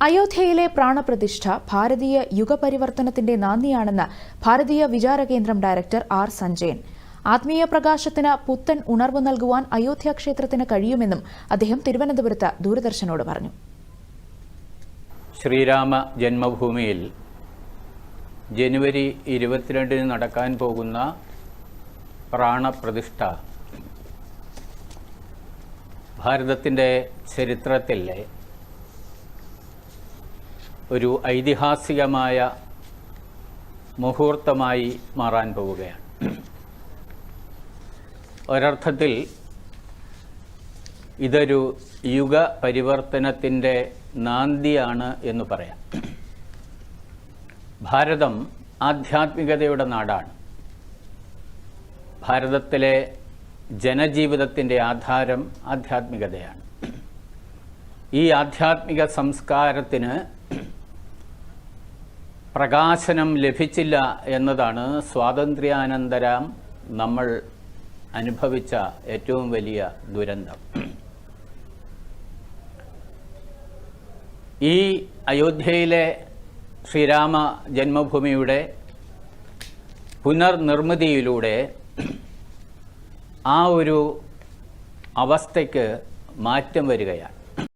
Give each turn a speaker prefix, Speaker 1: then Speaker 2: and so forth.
Speaker 1: അയോധ്യയിലെ പ്രാണപ്രതിഷ്ഠ ഭാരതീയ യുഗപരിവർത്തനത്തിന്റെ നാന്ദിയാണെന്ന് ഭാരതീയ വിചാര കേന്ദ്രം director R Sanjayan. ആത്മീയ പ്രകാശത്തിന് പുത്തൻ ഉണർവ് നൽകുവാൻ അയോധ്യ ക്ഷേത്രത്തിന് കഴിയുമെന്നും അദ്ദേഹം തിരുവനന്തപുരത്ത് ദൂരദർശനോട് പറഞ്ഞു.
Speaker 2: ശ്രീരാമ ജന്മഭൂമിയിൽ ജനുവരി ഇരുപത്തിരണ്ടിന് നടക്കാൻ പോകുന്ന പ്രാണപ്രതിഷ്ഠ ഭാരതത്തിന്റെ ചരിത്രത്തിലെ ഒരു ഐതിഹാസികമായ മുഹൂർത്തമായി മാറാൻ പോവുകയാണ്. ഒരർത്ഥത്തിൽ ഇതൊരു യുഗ പരിവർത്തനത്തിന്റെ നാന്തിയാണ് എന്ന് പറയാം. ഭാരതം ആധ്യാത്മികതയുടെ നാടാണ്. ഭാരതത്തിലെ ജനജീവിതത്തിന്റെ ആധാരം ആധ്യാത്മികതയാണ്. ഈ ആധ്യാത്മിക സംസ്കാരത്തിന് പ്രകാശനം ലഭിച്ചില്ല എന്നതാണ് സ്വാതന്ത്ര്യാനന്തരം നമ്മൾ അനുഭവിച്ച ഏറ്റവും വലിയ ദുരന്തം. ഈ അയോധ്യയിലെ ശ്രീരാമ ജന്മഭൂമിയുടെ പുനർനിർമ്മിതിയിലൂടെ ആ ഒരു അവസ്ഥയ്ക്ക് മാറ്റം വരികയാണ്.